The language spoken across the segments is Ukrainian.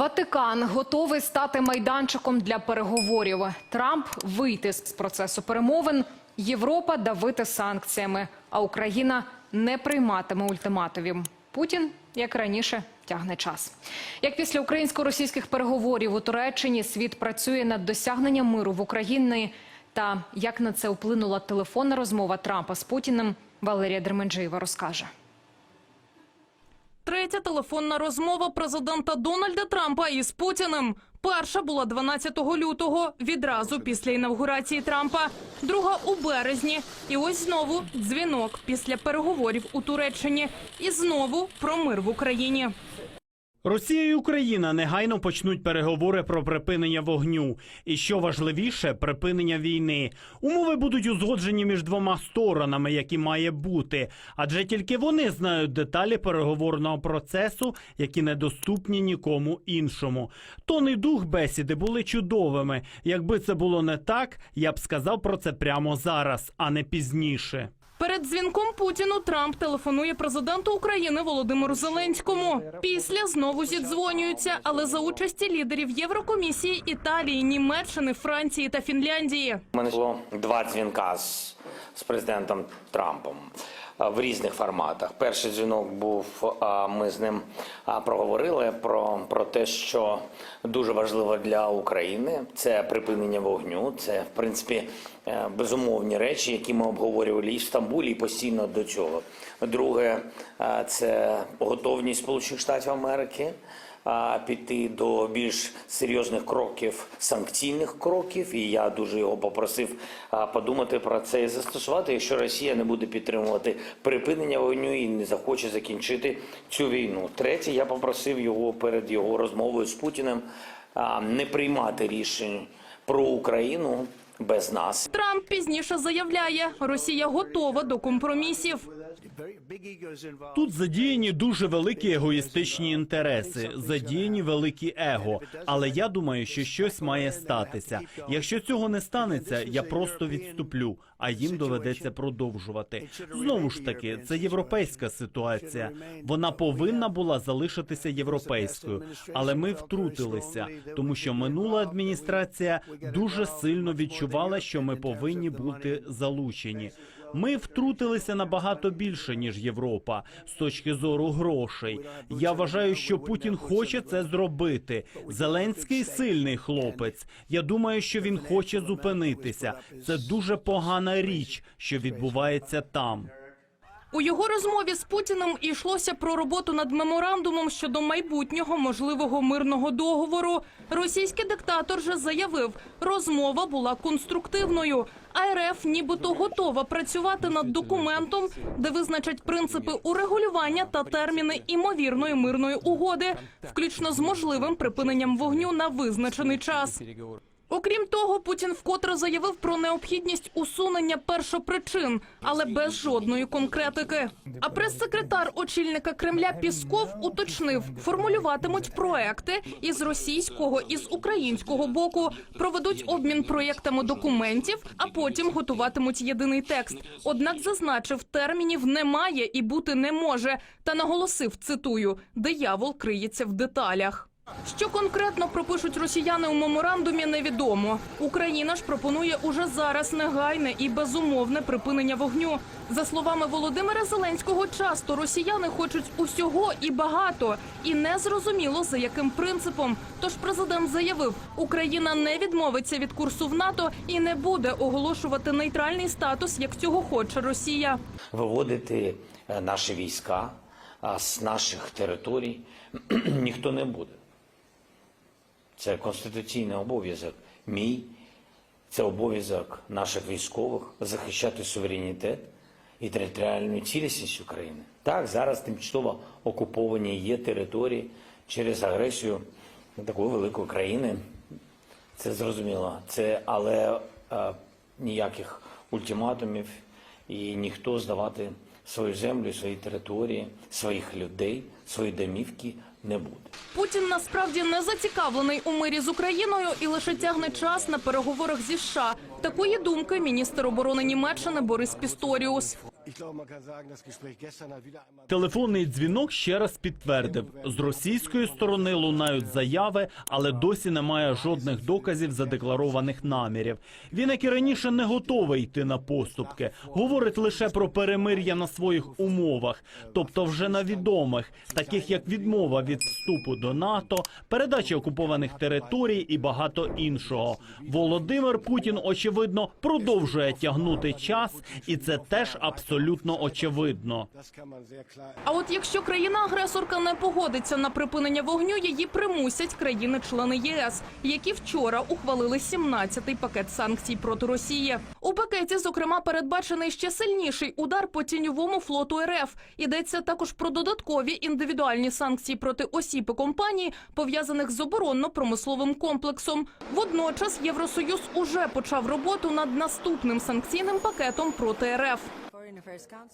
Ватикан готовий стати майданчиком для переговорів. Трамп вийти з процесу перемовин, Європа давити санкціями, а Україна не прийматиме ультиматумів. Путін, як раніше, тягне час. Як після українсько-російських переговорів у Туреччині світ працює над досягненням миру в Україні та як на це вплинула телефонна розмова Трампа з Путіним, Валерія Дерменджиєва розкаже. Третя телефонна розмова президента Дональда Трампа із Путіним. Перша була 12 лютого, відразу після інавгурації Трампа. Друга у березні. І ось знову дзвінок після переговорів у Туреччині. І знову про мир в Україні. Росія і Україна негайно почнуть переговори про припинення вогню. І що важливіше, припинення війни. Умови будуть узгоджені між двома сторонами, які має бути. Адже тільки вони знають деталі переговорного процесу, які недоступні нікому іншому. Тон і дух бесіди були чудовими. Якби це було не так, я б сказав про це прямо зараз, а не пізніше. Перед дзвінком Путіну Трамп телефонує президенту України Володимиру Зеленському. Після знову зідзвонюються, але за участі лідерів Єврокомісії, Італії, Німеччини, Франції та Фінляндії. У мене було два дзвінка з, з президентом Трампом в різних форматах. Перший дзвінок був, а, ми з ним проговорили про, про те, що дуже важливо для України це припинення вогню. Це, в принципі, е, безумовні речі, які ми обговорювали і в Стамбулі, і постійно до цього. Друге, це готовність Сполучених Штатів Америки піти до більш серйозних кроків, санкційних кроків. І я дуже його попросив подумати про це і застосувати, якщо Росія не буде підтримувати припинення вогню і не захоче закінчити цю війну. Третє, я попросив його перед його розмовою з Путіним не приймати рішень про Україну без нас. Трамп пізніше заявляє, Росія готова до компромісів. Тут задіяні дуже великі егоїстичні інтереси, задіяні великі его. Але я думаю, що щось має статися. Якщо цього не станеться, я просто відступлю, а їм доведеться продовжувати. Знову ж таки, це європейська ситуація. Вона повинна була залишитися європейською, але ми втрутилися, тому що минула адміністрація дуже сильно відчувала, що ми повинні бути залучені. Ми втрутилися набагато більше ніж Європа з точки зору грошей. Я вважаю, що Путін хоче це зробити. Зеленський сильний хлопець. Я думаю, що він хоче зупинитися. Це дуже погана річ, що відбувається там. У його розмові з Путіним йшлося про роботу над меморандумом щодо майбутнього можливого мирного договору. Російський диктатор же заявив, розмова була конструктивною. А РФ нібито готова працювати над документом, де визначать принципи урегулювання та терміни імовірної мирної угоди, включно з можливим припиненням вогню на визначений час. Окрім того, Путін вкотре заявив про необхідність усунення першопричин, але без жодної конкретики. А прес-секретар очільника Кремля Пісков уточнив, формулюватимуть проекти із російського і з українського боку, проведуть обмін проєктами документів, а потім готуватимуть єдиний текст. Однак зазначив, термінів немає і бути не може. Та наголосив, цитую, диявол криється в деталях. Що конкретно пропишуть росіяни у меморандумі, невідомо. Україна ж пропонує уже зараз негайне і безумовне припинення вогню. За словами Володимира Зеленського, часто росіяни хочуть усього і багато, і не зрозуміло за яким принципом. Тож президент заявив, Україна не відмовиться від курсу в НАТО і не буде оголошувати нейтральний статус, як цього хоче Росія. Виводити е, наші війська з наших територій ніхто не буде. Це конституційний обов'язок мій, це обов'язок наших військових захищати суверенітет і територіальну цілісність України. Так, зараз тимчасово окуповані є території через агресію такої великої країни. Це зрозуміло. Це але е, ніяких ультиматумів і ніхто здавати свою землю, свої території, своїх людей, свої домівки не буде. Путін насправді не зацікавлений у мирі з Україною і лише тягне час на переговорах зі США. Такої думки міністр оборони Німеччини Борис Пісторіус. Телефонний дзвінок ще раз підтвердив: з російської сторони лунають заяви, але досі немає жодних доказів задекларованих намірів. Він, як і раніше, не готовий йти на поступки. Говорить лише про перемир'я на своїх умовах, тобто вже на відомих, таких як відмова від вступу до НАТО, передача окупованих територій і багато іншого. Володимир Путін очевидно продовжує тягнути час, і це теж абсолютно очевидно. Sehr klar А от якщо країна-агресорка не погодиться на припинення вогню, її примусять країни-члени ЄС, які вчора ухвалили 17-й пакет санкцій проти Росії. У пакеті, зокрема, передбачений ще сильніший удар по тіньовому флоту РФ. Йдеться також про додаткові індивідуальні санкції проти осіб і компаній, пов'язаних з оборонно-промисловим комплексом. Водночас Євросоюз уже почав роботу над наступним санкційним пакетом проти РФ.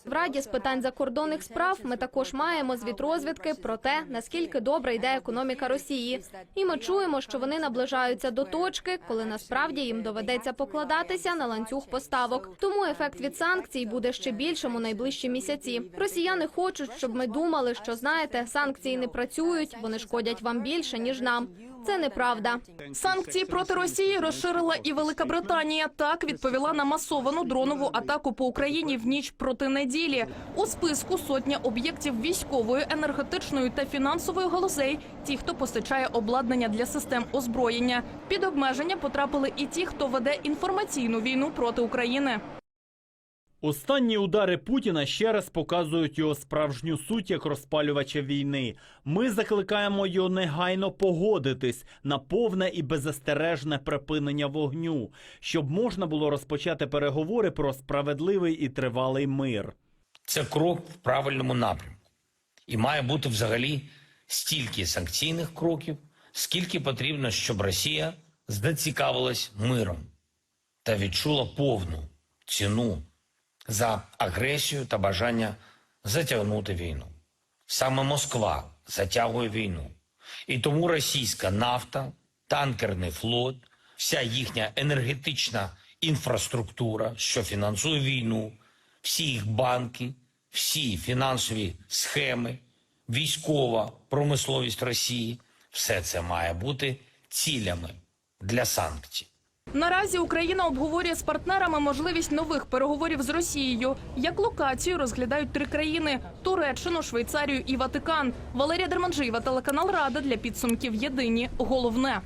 В Раді з питань закордонних справ ми також маємо звіт розвідки про те, наскільки добре йде економіка Росії. І ми чуємо, що вони наближаються до точки, коли насправді їм доведеться покладатися на ланцюг поставок. Тому ефект від санкцій буде ще більшим у найближчі місяці. Росіяни хочуть, щоб ми думали, що знаєте, санкції не працюють, вони шкодять вам більше ніж нам. Це неправда. Санкції проти Росії розширила і Велика Британія. Так відповіла на масовану дронову атаку по Україні в ніч проти неділі. У списку сотня об'єктів військової, енергетичної та фінансової галузей. Ті, хто постачає обладнання для систем озброєння. Під обмеження потрапили і ті, хто веде інформаційну війну проти України. Останні удари Путіна ще раз показують його справжню суть як розпалювача війни. Ми закликаємо його негайно погодитись на повне і беззастережне припинення вогню, щоб можна було розпочати переговори про справедливий і тривалий мир. Це крок в правильному напрямку. І має бути взагалі стільки санкційних кроків, скільки потрібно, щоб Росія зацікавилась миром та відчула повну ціну за агресію та бажання затягнути війну. Саме Москва затягує війну. І тому російська нафта, танкерний флот, вся їхня енергетична інфраструктура, що фінансує війну, всі їх банки, всі фінансові схеми, військова промисловість Росії все це має бути цілями для санкцій. Наразі Україна обговорює з партнерами можливість нових переговорів з Росією. Як локацію розглядають три країни: Туреччину, Швейцарію і Ватикан. Валерія Дерманжиєва, телеканал Рада для підсумків. Єдині головне.